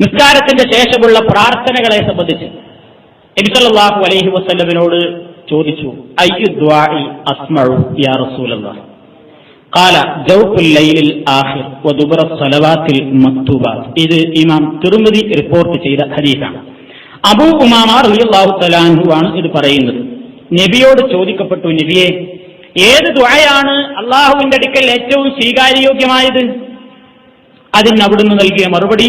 നിസ്കാരത്തിന്റെ ശേഷമുള്ള പ്രാർത്ഥനകളെ സംബന്ധിച്ച് നബിസല്ലാഹു അലൈഹി വസല്ലമിനോട് ചോദിച്ചു അയ്യു ദ്വാഇ അസ്മഉ യാ റസൂലല്ലാഹ് قال جوف الليل الآخر ودبر الصلوات المكتوبات ഇത് ഇമാം തിരുമതി റിപ്പോർട്ട് ചെയ്ത ഹദീസാണ് അബൂ ഉമാമ റളിയല്ലാഹു തആലാഹു ആണ് ഇത് പറയുന്നത് നബിയോട് ചോദിക്കപ്പെട്ടു നബിയെ ഏത് ദുആയാണ് അള്ളാഹുവിന്റെ അടുക്കൽ ഏറ്റവും സ്വീകാര്യോഗ്യമായത് അതിന് അവിടുന്ന് നൽകിയ മറുപടി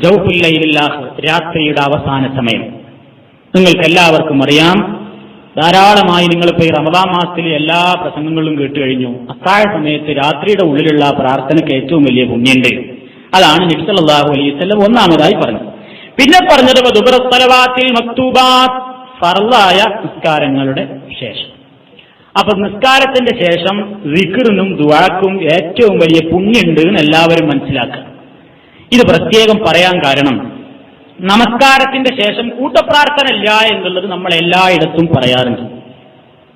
ജൗഫുല്ലയിലാഹ് രാത്രിയുടെ അവസാന സമയം. നിങ്ങൾക്ക് എല്ലാവർക്കും അറിയാം ധാരാളമായി നിങ്ങളിപ്പോ ഈ റമദാ മാസത്തിലെ എല്ലാ പ്രസംഗങ്ങളും കേട്ട് കഴിഞ്ഞു. അത്താഴ സമയത്ത് രാത്രിയുടെ ഉള്ളിലുള്ള പ്രാർത്ഥനയ്ക്ക് ഏറ്റവും വലിയ പുണ്യുണ്ട്. അതാണ് നബ്സല്ലാഹു അലൈവല്ലം ഒന്നാമതായി പറഞ്ഞു പിന്നെ പറഞ്ഞത് ദുബറത്തലവാത്തിൽ മക്തൂബാത്ത് നിസ്കാരങ്ങളുടെ ശേഷം. അപ്പൊ നിസ്കാരത്തിന്റെ ശേഷം റിക്കറിനും ദുവാക്കും ഏറ്റവും വലിയ പുണ്യുണ്ട് എന്ന് എല്ലാവരും മനസ്സിലാക്കുക. ഇത് പ്രത്യേകം പറയാൻ കാരണം നമസ്കാരത്തിന്റെ ശേഷം കൂട്ടപ്രാർത്ഥന ഇല്ല എന്നുള്ളത് നമ്മൾ എല്ലായിടത്തും പറയാറുണ്ട്.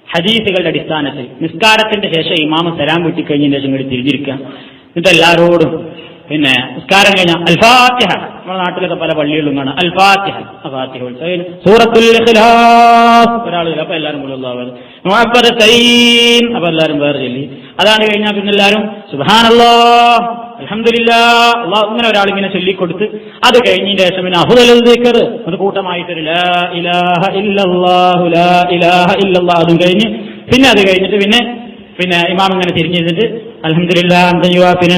ഹദീസുകളുടെ അടിസ്ഥാനത്തിൽ നിസ്കാരത്തിന്റെ ശേഷം ഇമാമ സലാം വീട്ടിക്കഴിഞ്ഞതിന് ശേഷം ഇങ്ങോട്ട് തിരിഞ്ഞിരിക്കുക. എന്നിട്ട് എല്ലാവരോടും പിന്നെ നിസ്കാരം കഴിഞ്ഞ അൽഫാത്തിഹ. നമ്മുടെ നാട്ടിലൊക്കെ പല പള്ളികളിലും കാണാം. അൽഫാത്തിഹ അഫാത്തിഹ സൂറത്തുൽ ഒരാൾ അപ്പൊ എല്ലാവരും കൂടെ അപ്പൊ എല്ലാവരും വേറെ ചൊല്ലി. അതാണ് കഴിഞ്ഞാൽ പിന്നെ എല്ലാവരും സുബ്ഹാനല്ലാ അൽഹംദുലില്ലാ അങ്ങനെ ഒരാൾ ഇങ്ങനെ ചൊല്ലിക്കൊടുത്ത് അത് കഴിഞ്ഞതിന് ശേഷം പിന്നെ അഹുദൽ ദിക്ർ ഒരു കൂട്ടമായിട്ടൊരു ലാ ഇലാഹ ഇല്ലല്ലാഹു ലാ ഇലാഹ ഇല്ലല്ലാഹ് അതും കഴിഞ്ഞ് പിന്നെ അത് കഴിഞ്ഞിട്ട് പിന്നെ പിന്നെ ഇമാം ഇങ്ങനെ തിരിഞ്ഞിരുന്നിട്ട് അലഹമില്ല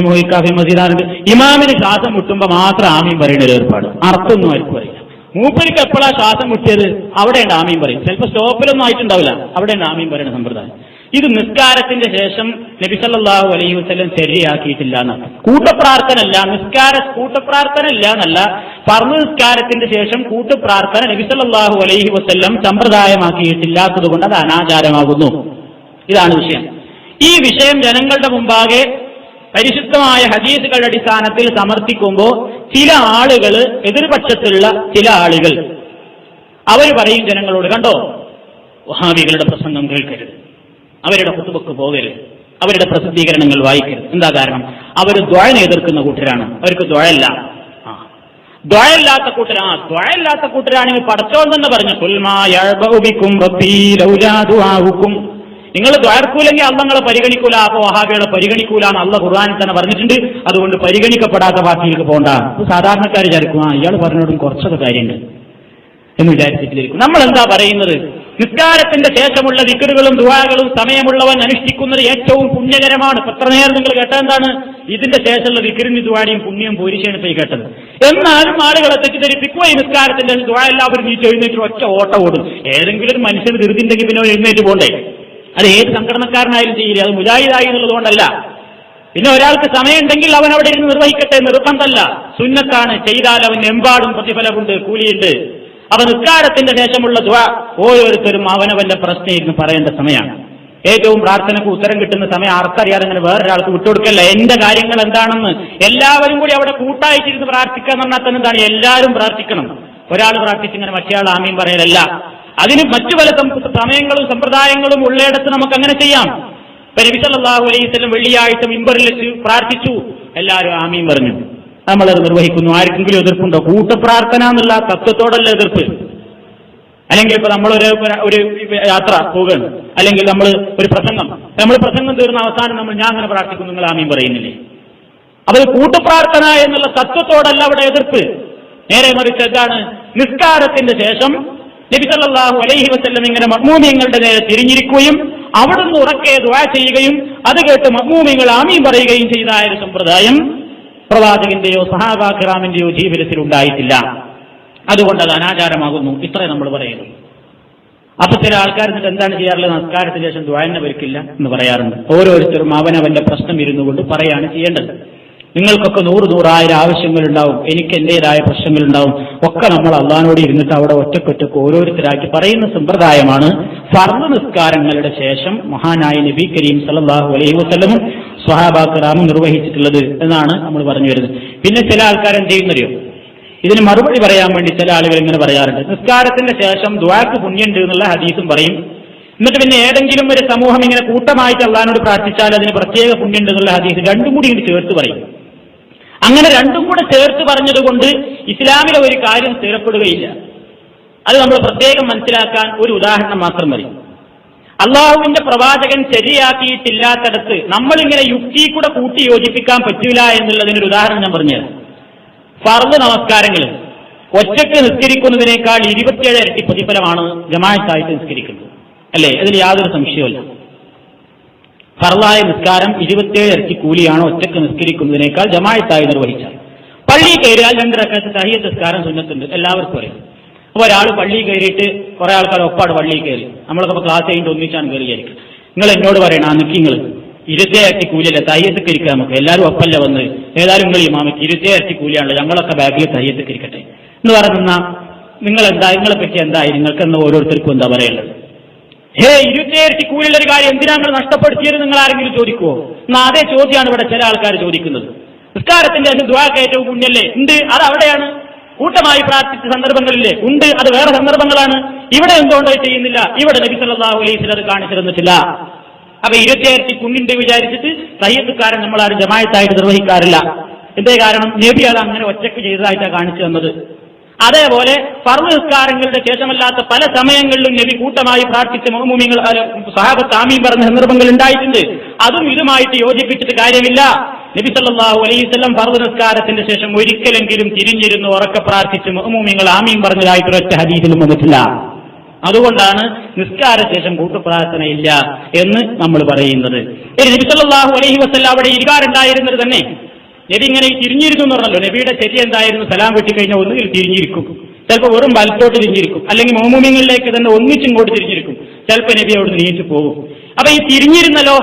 മൊഹിക്കാഫി മസീദാനുണ്ട് ഇമാമിന് ശ്വാസം മുട്ടുമ്പോ മാത്രം ആമീൻ പറയുന്ന ഒരു ഏർപ്പാട്. അർത്ഥമൊന്നും ആർക്കും പറയില്ല മൂപ്പരിക്ക് എപ്പോഴാ ശ്വാസം മുട്ടിയത്? അവിടെയുണ്ട് ആമീൻ പറയും ചിലപ്പോൾ സ്റ്റോപ്പിലൊന്നും ആയിട്ടുണ്ടാവില്ല. അവിടെയുണ്ട് ആമീൻ പറയുന്ന സമ്പ്രദായം. ഇത് നിസ്കാരത്തിന്റെ ശേഷം നബിസല്ലാഹു അലൈഹി വസ്ലം ശരിയാക്കിയിട്ടില്ല എന്നാണ് കൂട്ടപ്രാർത്ഥനല്ല നിസ്കാര കൂട്ടപ്രാർത്ഥന ഇല്ല എന്നല്ല പറഞ്ഞു നിസ്കാരത്തിന്റെ ശേഷം കൂട്ടപ്രാർത്ഥന നബിസല്ലാഹു അലൈഹി വസ്ല്ലം സമ്പ്രദായമാക്കിയിട്ടില്ലാത്തത് കൊണ്ട് അത് അനാചാരമാകുന്നു. ഇതാണ് വിഷയം. ഈ വിഷയം ജനങ്ങളുടെ മുമ്പാകെ പരിശുദ്ധമായ ഹദീസുകളുടെ അടിസ്ഥാനത്തിൽ സമർത്ഥിക്കുമ്പോൾ ചില ആളുകൾ എതിർപക്ഷത്തുള്ള ചില ആളുകൾ അവർ പറയും ജനങ്ങളോട് കണ്ടോ? വഹാബികളുടെ പ്രസംഗം കേൾക്കരുത്. അവരുടെ കുത്തുബക്ക് പോകരുത്. അവരുടെ പ്രസിദ്ധീകരണങ്ങൾ വായിക്കരുത്. എന്താ കാരണം? അവർ ദ്വയനെ എതിർക്കുന്ന കൂട്ടരാണ്. അവർക്ക് ദ്വയല്ല ആ. ദ്വയല്ലാത്ത കൂട്ടരാ. ദ്വയല്ലാത്ത കൂട്ടരാണെങ്കിൽ പടച്ചോൻ തന്നെ പറഞ്ഞു കുൽമാക്കും നിങ്ങൾ ദ്വയർക്കൂലെങ്കിൽ അള്ളങ്ങളെ പരിഗണിക്കൂല. അപ്പൊ വഹാബികളെ പരിഗണിക്കൂല എന്ന് അള്ള ഖുർആാനിൽ തന്നെ പറഞ്ഞിട്ടുണ്ട്. അതുകൊണ്ട് പരിഗണിക്കപ്പെടാത്ത പാർട്ടിയിലേക്ക് പോകണ്ട. സാധാരണക്കാർ വിചാരിക്കും ആ ഇയാൾ പറഞ്ഞോടും കുറച്ചൊക്കെ കാര്യമുണ്ട് എന്ന് വിചാരിച്ചിട്ടിരിക്കും. നമ്മൾ എന്താ പറയുന്നത്? നിസ്കാരത്തിന്റെ ശേഷമുള്ള വിക്കറുകളും ദുവാകളും സമയമുള്ളവൻ അനുഷ്ഠിക്കുന്നത് ഏറ്റവും പുണ്യകരമാണ്. ഇപ്പൊ എത്ര നേരം നിങ്ങൾ കേട്ടത് എന്താണ്? ഇതിന്റെ ശേഷമുള്ള വിക്കറിന് ദുവാടിയും പുണ്യം പോരിശയാണ് പോയി കേട്ടത്. എന്നാലും ആളുകളെ തെറ്റിദ്ധരിപ്പിക്കുക ഈ നിസ്കാരത്തിന്റെ ദുവാ എല്ലാവരും നീ എഴുന്നേറ്റ് ഒറ്റ ഓട്ടം ഓടും. ഏതെങ്കിലും ഒരു മനുഷ്യന് ധൃതിണ്ടെങ്കിൽ പിന്നെ എഴുന്നേറ്റ് പോണ്ടേ? അത് ഏത് സംഘടനക്കാരനായാലും ചെയ്യില്ല അത് മുജാഹിദായി എന്നുള്ളതുകൊണ്ടല്ല. പിന്നെ ഒരാൾക്ക് സമയമുണ്ടെങ്കിൽ അവൻ അവിടെ ഇരുന്ന് നിർവഹിക്കട്ടെ നിർബന്ധമല്ല. സുന്നത്താണ് ചെയ്താൽ അവൻ എമ്പാടും പ്രതിഫലമുണ്ട് കൂലിയുണ്ട്. അപ്പൊ നിസ്കാരത്തിന്റെ ശേഷമുള്ള ദ്വ ഓരോരുത്തരും അവനവന്റെ പ്രശ്നം ഇരുന്ന് പറയേണ്ട സമയമാണ്. ഏറ്റവും പ്രാർത്ഥനക്ക് ഉത്തരം കിട്ടുന്ന സമയം ആർക്കറിയാതെ അങ്ങനെ വേറൊരാൾക്ക് വിട്ടുകൊടുക്കല്ല. എന്റെ കാര്യങ്ങൾ എന്താണെന്ന് എല്ലാവരും കൂടി അവിടെ കൂട്ടായിട്ടിരുന്ന് പ്രാർത്ഥിക്കുക എന്ന് പറഞ്ഞാൽ തന്നെ എന്താണ്? എല്ലാവരും പ്രാർത്ഥിക്കണം. ഒരാൾ പ്രാർത്ഥിച്ചിങ്ങനെ മറ്റേയാൾ ആമീൻ പറയലല്ല. അതിന് മറ്റു പല സമയങ്ങളും സമ്പ്രദായങ്ങളും ഉള്ളയിടത്ത് നമുക്ക് അങ്ങനെ ചെയ്യാം പരിവിശലാഹു അലൈസ് വെള്ളിയാഴ്ച മിമ്പറിൽ വെച്ച് പ്രാർത്ഥിച്ചു. എല്ലാവരും ആമീൻ പറഞ്ഞു. നമ്മളത് നിർവഹിക്കുന്നു. ആർക്കെങ്കിലും എതിർപ്പുണ്ടോ? കൂട്ടപ്രാർത്ഥന എന്നുള്ള തത്വത്തോടല്ല എതിർപ്പ്? അല്ലെങ്കിൽ ഇപ്പൊ നമ്മളൊരു ഒരു യാത്ര പോവുകയാണ്. അല്ലെങ്കിൽ നമ്മൾ ഒരു പ്രസംഗം. നമ്മൾ പ്രസംഗം തീർന്ന അവസാനം നമ്മൾ ഞാൻ അങ്ങനെ പ്രാർത്ഥിക്കുന്നു നിങ്ങൾ ആമീൻ പറയുന്നില്ലേ? അപ്പൊ കൂട്ടപ്രാർത്ഥന എന്നുള്ള തത്വത്തോടല്ല അവിടെ എതിർപ്പ്. നേരെ മറിച്ച് എന്താണ്? നിസ്കാരത്തിന്റെ ശേഷം നബിസല്ലാഹു അലൈഹി വസ്ല്ലം ഇങ്ങനെ മഹ്മൂമിയങ്ങളുടെ നേരെ തിരിഞ്ഞിരിക്കുകയും അവിടുന്ന് ഉറക്കെ ദുആ ചെയ്യുകയും അത് കേട്ട് മഹ്മൂമിയങ്ങൾ ആമീൻ പറയുകയും ചെയ്ത ആ ഒരു സമ്പ്രദായം പ്രവാചകന്റെയോ സഹാബാക്കിറാമിന്റെയോ ജീവിതത്തിൽ ഉണ്ടായിട്ടില്ല. അതുകൊണ്ട് അത് അനാചാരമാകുന്നു. ഇത്രേ നമ്മൾ പറയുന്നു അപ്പൊ ചില ആൾക്കാർ എന്നിട്ട് എന്താണ് ചെയ്യാറുള്ളത്? നമസ്കാരത്തിന് ശേഷം ദ്വായന വരിക്കില്ല എന്ന് പറയാറുണ്ട്. ഓരോരുത്തരും അവനവന്റെ പ്രശ്നം ഇരുന്നു കൊണ്ട് പറയാണ് ചെയ്യേണ്ടത്. നിങ്ങൾക്കൊക്കെ നൂറ് നൂറായിരം ആവശ്യങ്ങളുണ്ടാവും. എനിക്ക് എന്റേതായ പ്രശ്നങ്ങളുണ്ടാവും. ഒക്കെ നമ്മൾ അള്ളഹാനോട് ഇരുന്നിട്ട് അവിടെ ഒറ്റക്കൊറ്റക്ക് ഓരോരുത്തരാക്കി പറയുന്ന സമ്പ്രദായമാണ് സർവ നിസ്കാരങ്ങളുടെ ശേഷം മഹാനായ നബി കരീം സല്ലല്ലാഹു അലൈഹി വസല്ലമും സ്വഹാബാക്കറാമും നിർവഹിച്ചിട്ടുള്ളത് എന്നാണ് നമ്മൾ പറഞ്ഞു വരുന്നത്. പിന്നെ ചില ആൾക്കാർ എന്ത് ചെയ്യുന്നറിയോ ഇതിന് മറുപടി പറയാൻ വേണ്ടി ചില ആളുകൾ ഇങ്ങനെ പറയാറുണ്ട്. നിസ്കാരത്തിന്റെ ശേഷം ദ്വാക്ക് പുണ്യുണ്ട് എന്നുള്ള ഹദീസും പറയും. എന്നിട്ട് പിന്നെ ഏതെങ്കിലും ഒരു സമൂഹം ഇങ്ങനെ കൂട്ടമായിട്ട് അള്ളഹാനോട് പ്രാർത്ഥിച്ചാൽ അതിന് പ്രത്യേക പുണ്യുണ്ട് എന്നുള്ള ഹദീസ് രണ്ടും കൂടി ഇങ്ങോട്ട് ചേർത്ത് പറയും. അങ്ങനെ രണ്ടും കൂടെ ചേർത്ത് പറഞ്ഞതുകൊണ്ട് ഇസ്ലാമിലെ ഒരു കാര്യം സ്ഥിരപ്പെടുകയില്ല. അത് നമ്മൾ പ്രത്യേകം മനസ്സിലാക്കാൻ ഒരു ഉദാഹരണം മാത്രം മതി. അള്ളാഹുവിന്റെ പ്രവാചകൻ ശരിയാക്കിയിട്ടില്ലാത്തടത്ത് നമ്മളിങ്ങനെ യുക്തി കൂടെ കൂട്ടി യോജിപ്പിക്കാൻ പറ്റൂല എന്നുള്ളതിനൊരു ഉദാഹരണം ഞാൻ പറഞ്ഞുതരാം. ഫർദ് നമസ്കാരങ്ങൾ. ഒറ്റയ്ക്ക് നിസ്കരിക്കുന്നതിനേക്കാൾ ഇരുപത്തിയേഴ് ഇരട്ടി പ്രതിഫലമാണ് ജമാഅത്തായിട്ട് നിസ്കരിക്കുന്നത്. അല്ലേ? അതിൽ യാതൊരു സംശയവുമില്ല. ഫർദായ നിസ്കാരം ഇരുപത്തിയേഴ് ഇരട്ടി കൂലിയാണ് ഒറ്റയ്ക്ക് നിസ്കരിക്കുന്നതിനേക്കാൾ ജമാഅത്തായി നിർവഹിച്ചത് പള്ളി കയറിയാൽ രണ്ടരക്കാലത്ത് തഹിയ നിസ്കാരം സുന്നത്തുണ്ട്. എല്ലാവർക്കും അറിയാം. അപ്പൊ ഒരാൾ പള്ളി കയറിയിട്ട് കുറെ ആൾക്കാർ ഒപ്പാട് പള്ളി കയറി. നമ്മളൊക്കെ ക്ലാസ് കഴിഞ്ഞിട്ട് ഒന്നിച്ചാണ് കയറിയായിരിക്കും. നിങ്ങൾ എന്നോട് പറയണം ആ നിൽക്കിങ്ങൾ ഇരുത്തേ അറ്റി കൂലിയല്ല തയ്യത്തൊക്കെ ഇരിക്കാം നമുക്ക്. എല്ലാവരും ഒപ്പല്ല വന്ന്. ഏതായാലും നിങ്ങൾ ഈ മാമയ്ക്ക് ഇരുത്തേ അറ്റി കൂലിയാണല്ലോ. ഞങ്ങളൊക്കെ ബാഗിൽ തയ്യത്തൊക്കെ ഇരിക്കട്ടെ എന്ന് പറയുന്ന നിങ്ങൾ എന്താ നിങ്ങളെ പറ്റി എന്തായി? നിങ്ങൾക്ക് എന്ന് ഓരോരുത്തർക്കും എന്താ പറയേണ്ടത്? ഹേ ഇരുത്തേ ഇരട്ടി കൂലിയുള്ള ഒരു കാര്യം എന്തിനാ നിങ്ങൾ നഷ്ടപ്പെടുത്തിയത്? നിങ്ങൾ ആരെങ്കിലും ചോദിക്കുമോ എന്നാ അതേ ചോദ്യമാണ് ഇവിടെ ചില ആൾക്കാർ ചോദിക്കുന്നത്. നിസ്കാരത്തിന്റെ അതിന് ഏറ്റവും പുണ്യല്ലേ? ഉണ്ട്. അത് അവിടെയാണ്. കൂട്ടമായി പ്രാർത്ഥിച്ച സന്ദർഭങ്ങളില്ലേ? ഉണ്ട്. അത് വേറെ സന്ദർഭങ്ങളാണ്. ഇവിടെ എന്തുകൊണ്ടോ ചെയ്യുന്നില്ല. ഇവിടെ നബി സല്ലല്ലാഹു അലൈഹി അത് കാണിച്ചിരുന്നിട്ടില്ല അപ്പൊ ഇരുപത്തിയായിരത്തി കുഞ്ഞിന്റെ വിചാരിച്ചിട്ട് സയ്യത്തുകാരൻ നമ്മൾ ആരും ജമായത്തായിട്ട് നിർവഹിക്കാറില്ല. എന്തേ കാരണം? നബി അത് അങ്ങനെ ഒറ്റയ്ക്ക് ചെയ്തതായിട്ടാണ് കാണിച്ചു തന്നത്. അതേപോലെ പർവസ്കാരങ്ങളുടെ ശേഷമല്ലാത്ത പല സമയങ്ങളിലും നബി കൂട്ടമായി പ്രാർത്ഥിച്ച മുഹമ്മൂമിങ്ങൾ സഹാബത്ത് ആമീൻ പറഞ്ഞ സന്ദർഭങ്ങൾ ഉണ്ടായിട്ടുണ്ട്. അതും ഇതുമായിട്ട് യോജിപ്പിച്ചിട്ട് കാര്യമില്ല. നബി സല്ലല്ലാഹു അലൈഹി വസല്ലം ഫർദ് നിസ്കാരത്തിന്റെ ശേഷം ഒരിക്കലെങ്കിലും തിരിഞ്ഞിരുന്ന് ഉറക്കെ പ്രാർത്ഥിച്ച് മുഹമ്മൂമിങ്ങൾ ആമീൻ പറഞ്ഞതായിട്ട് ഒറ്റ ഹദീസിലും വന്നിട്ടില്ല. അതുകൊണ്ടാണ് നിസ്കാര ശേഷം കൂട്ടുപ്രാർത്ഥനയില്ല എന്ന് നമ്മൾ പറയുന്നത്. നബി സല്ലല്ലാഹു അലൈഹി വസല്ലം അവിടെ ഇരിക്കാറുണ്ടായിരുന്നത് തന്നെ. നബി ഇങ്ങനെ തിരിഞ്ഞിരുന്നു എന്ന് പറഞ്ഞല്ലോ. നബിയുടെ ശരി എന്തായിരുന്നു? സലാം വെട്ടിക്കഴിഞ്ഞാൽ ഒന്നുകിൽ തിരിഞ്ഞിരിക്കും. ചിലപ്പോൾ വെറും വലത്തോട്ട് തിരിഞ്ഞിരിക്കും. അല്ലെങ്കിൽ മോമുമിങ്ങളിലേക്ക് തന്നെ ഒന്നിച്ചിങ്ങോട്ട് തിരിഞ്ഞിരിക്കും. ചിലപ്പോൾ നബി അവിടെ നീച്ചു പോകും. അപ്പൊ ഈ തിരിഞ്ഞിരുന്നല്ലോ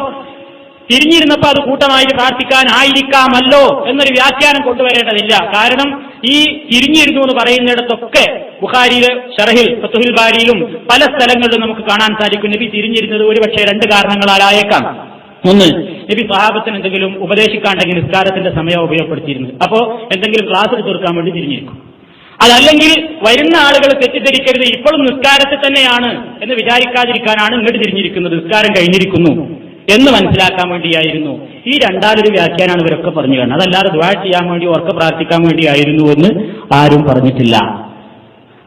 തിരിഞ്ഞിരുന്നപ്പോൾ അത് കൂട്ടമായിട്ട് പ്രാർത്ഥിക്കാൻ ആയിരിക്കാമല്ലോ എന്നൊരു വ്യാഖ്യാനം കൊണ്ടുവരേണ്ടതില്ല. കാരണം ഈ തിരിഞ്ഞിരുന്നു എന്ന് പറയുന്നിടത്തൊക്കെ ബുഖാരിയിലെ ഷറഹിൽ ഫത്തുഹിൽ ബാരിയിലും പല സ്ഥലങ്ങളിലും നമുക്ക് കാണാൻ സാധിക്കും. നബി തിരിഞ്ഞിരുന്നത് ഒരുപക്ഷെ രണ്ട് കാരണങ്ങളാലായേക്കാം. ഒന്ന് നബി സഹാബത്തിന് എന്തെങ്കിലും ഉപദേശിക്കാണ്ടെങ്കിൽ നിസ്കാരത്തിന്റെ സമയം ഉപയോഗപ്പെടുത്തിയിരുന്നു. അപ്പോ എന്തെങ്കിലും ക്ലാസ് എടുത്തു വേണ്ടി തിരിഞ്ഞിരിക്കും. അതല്ലെങ്കിൽ വരുന്ന ആളുകൾ തെറ്റിദ്ധരിക്കരുത് ഇപ്പോഴും നിസ്കാരത്തിൽ തന്നെയാണ് എന്ന് വിചാരിക്കാതിരിക്കാനാണ് ഇങ്ങോട്ട് തിരിഞ്ഞിരിക്കുന്നത്. നിസ്കാരം കഴിഞ്ഞിരിക്കുന്നു. എന്ന് മനസ്സിലാക്കാൻ വേണ്ടിയായിരുന്നു. ഈ രണ്ടാലൊരു വ്യാഖ്യാനാണ് ഇവരൊക്കെ പറഞ്ഞു കാരണം അതല്ലാതെ ദ്വാ ചെയ്യാൻ വേണ്ടി ഓർക്ക് പ്രാർത്ഥിക്കാൻ വേണ്ടിയായിരുന്നു എന്ന് ആരും പറഞ്ഞിട്ടില്ല.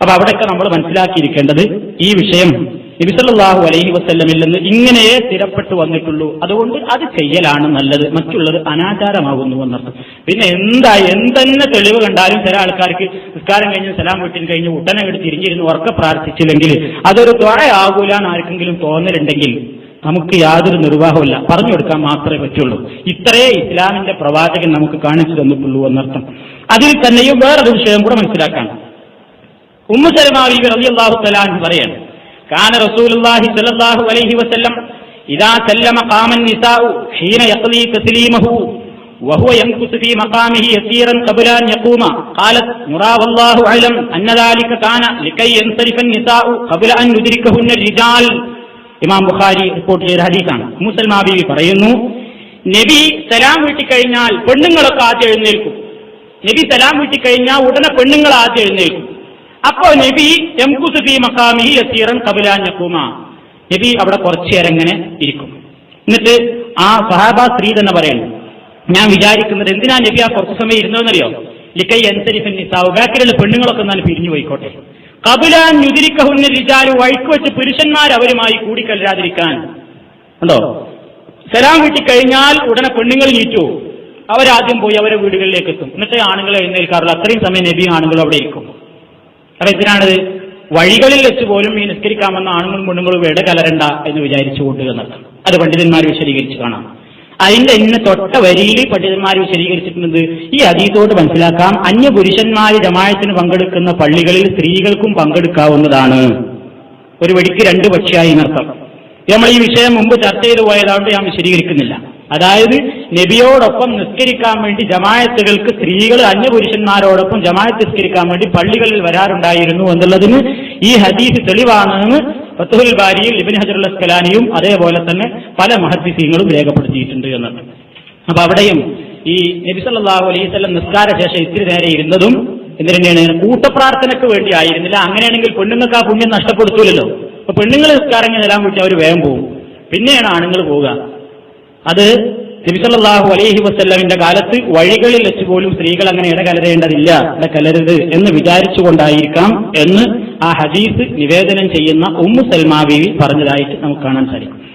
അപ്പൊ അവിടെയൊക്കെ നമ്മൾ മനസ്സിലാക്കിയിരിക്കേണ്ടത് ഈ വിഷയം നബിസല്ലാഹു അലൈഹി വസ്ല്ലമിൽ നിന്ന് ഇങ്ങനെയേ സ്ഥിരപ്പെട്ടു വന്നിട്ടുള്ളൂ. അതുകൊണ്ട് അത് ചെയ്യലാണ് നല്ലത്. മറ്റുള്ളത് അനാചാരമാകുന്നു എന്നർത്ഥം. പിന്നെ എന്താ എന്തെന്നെ തെളിവ് കണ്ടാലും ചില ആൾക്കാർക്ക് നിസ്കാരം കഴിഞ്ഞ് സലാം വീട്ടിൽ കഴിഞ്ഞ് ഉടനെ എടുത്ത് തിരിഞ്ഞിരുന്ന് ഉറക്കെ പ്രാർത്ഥിച്ചില്ലെങ്കിൽ അതൊരു ത്വഴയാകൂല ആർക്കെങ്കിലും തോന്നലുണ്ടെങ്കിൽ നമുക്ക് യാതൊരു നിർവാഹമില്ല പറഞ്ഞു കൊടുക്കാൻ മാത്രമേ പറ്റുള്ളൂ ഇത്രയേ ഇസ്ലാമിന്റെ പ്രവാചകൻ നമുക്ക് കാണിച്ചു തന്നിട്ടുള്ളൂ എന്നർത്ഥം അതിൽ തന്നെയും വേറൊരു വിഷയം കൂടെ മനസ്സിലാക്കാം ഉമ്മു സലമാവി റളിയല്ലാഹു തആല പറയാണ് കാന റസൂലുള്ളാഹി സ്വല്ലല്ലാഹു അലൈഹി വസല്ലം ഇദാ സല്ലമ ഖാമ النساء حين يقضي تسليمه وهو يمكث في مقامه يسيرا قبل أن يقوم قالت نرى والله أعلم أن ذلك كان لكي ينصرف النساء قبل أن يدركهن الرجال ഇമാം ബുഖാരി റിപ്പോർട്ട് ചെയ്ത ഹദീസാണ്. മുസൽമാ ബീവി പറയുന്നു നബി സലാം വീട്ടിക്കഴിഞ്ഞാൽ പെണ്ണുങ്ങളൊക്കെ ആദ്യം എഴുന്നേൽക്കും. നബി സലാം വീട്ടിക്കഴിഞ്ഞാൽ ഉടനെ പെണ്ണുങ്ങൾ ആദ്യം എഴുന്നേൽക്കും. അപ്പോ നബി എംകുസ് ഫി മക്കാമിഹി യസീറൻ കബിലാഞ്ഞക്കൂമ നബി അവിടെ കുറച്ചു നേരം ഇങ്ങനെ ഇരിക്കും. എന്നിട്ട് ആ സഹാബ സ്ത്രീ തന്നെ പറയുന്നു ഞാൻ വിചാരിക്കുന്നത് എന്തിനാ നബി ആ കുറച്ച് സമയം ഇരുന്നതെന്നറിയോ? ലിക്കൈ അനുസരിച്ച് നിസാവ് ബാക്കിലുള്ള പെണ്ണുങ്ങളൊക്കെ എന്നാൽ പിരിഞ്ഞു പോയിക്കോട്ടെ. കബിലാൻ യുതിരിക്കഹുന്ന രിജാലു വഴിക്ക് വെച്ച് പുരുഷന്മാർ അവരുമായി കൂടിക്കല്ലാതിരിക്കാൻ ഉണ്ടോ? സലാം കിട്ടിക്കഴിഞ്ഞാൽ ഉടനെ പെണ്ണുങ്ങൾ നീറ്റു. അവരാദ്യം പോയി അവരെ വീടുകളിലേക്ക് എത്തും എന്നിട്ട് ആണുങ്ങൾ എഴുന്നേൽക്കാറുള്ളൂ. അത്രയും സമയം നബി ആണുങ്ങൾ അവിടെ ഇരിക്കും. അപ്പൊ എന്തിനാണിത്? വഴികളിൽ വെച്ച് പോലും ഈ നിസ്കരിക്കാമെന്ന ആണുങ്ങളും പെണ്ണുങ്ങളും വേട കലരണ്ട എന്ന് വിചാരിച്ചുകൊണ്ട് എന്നർത്ഥം അത് പണ്ഡിതന്മാർ വിശദീകരിച്ചു കാണാം. അതിന്റെ ഇന്ന് തൊട്ട വരിയിൽ പണ്ഡിതന്മാർ വിശദീകരിച്ചിട്ടുണ്ട്. ഈ അതീതോട് മനസ്സിലാക്കാം. അന്യ പുരുഷന്മാർ ജമായത്തിന് പങ്കെടുക്കുന്ന പള്ളികളിൽ സ്ത്രീകൾക്കും പങ്കെടുക്കാവുന്നതാണ്. ഒരു വഴിക്ക് രണ്ട് പക്ഷിയായി നർത്തം. നമ്മൾ ഈ വിഷയം മുമ്പ് ചർച്ച ചെയ്തു പോയതുകൊണ്ട് ഞാൻ വിശദീകരിക്കുന്നില്ല. അതായത് നബിയോടൊപ്പം നിസ്കരിക്കാൻ വേണ്ടി ജമായത്തുകൾക്ക് സ്ത്രീകൾ അന്യപുരുഷന്മാരോടൊപ്പം ജമായത്ത് നിസ്കരിക്കാൻ വേണ്ടി പള്ളികളിൽ വരാറുണ്ടായിരുന്നു എന്നുള്ളതിന് ഈ ഹദീസ് തെളിവാണെന്ന് ഫത്തുഹുൽ ബാരിയിൽ ഇബിൻ ഹജറുൽ അസ്കലാനിയും അതേപോലെ തന്നെ പല മഹദ്ദിസീങ്ങളും രേഖപ്പെടുത്തിയിട്ടുണ്ട് എന്ന്. അപ്പൊ അവിടെയും ഈ നബി സല്ലല്ലാഹു അലൈഹി വസല്ലം നിസ്കാര ശേഷം ഇത്തിരി നേരെ ഇരുന്നതും എന്തിനാണ് കൂട്ടപ്രാർത്ഥനയ്ക്ക് വേണ്ടി ആയിരുന്നില്ല. അങ്ങനെയാണെങ്കിൽ പെണ്ണുങ്ങൾക്ക് ആ പുണ്യം നഷ്ടപ്പെടുത്തൂലല്ലോ. അപ്പൊ പെണ്ണുങ്ങൾ നിസ്കാരം എല്ലാം വിട്ട് അവർ വേഗം പോകും പിന്നെയാണ് ആണുങ്ങൾ പോവുക. അത് നബിസല്ലാഹു അലൈഹി വസ്ല്ലമിന്റെ കാലത്ത് വഴികളിൽ വെച്ച് പോലും സ്ത്രീകൾ അങ്ങനെ ഇടകലരേണ്ടതില്ല. ഇടകലരുത് എന്ന് വിചാരിച്ചുകൊണ്ടായിരിക്കാം എന്ന് ആ ഹദീസ് നിവേദനം ചെയ്യുന്ന ഉമ്മു സൽമാ പറഞ്ഞതായിട്ട് നമുക്ക് കാണാൻ സാധിക്കും.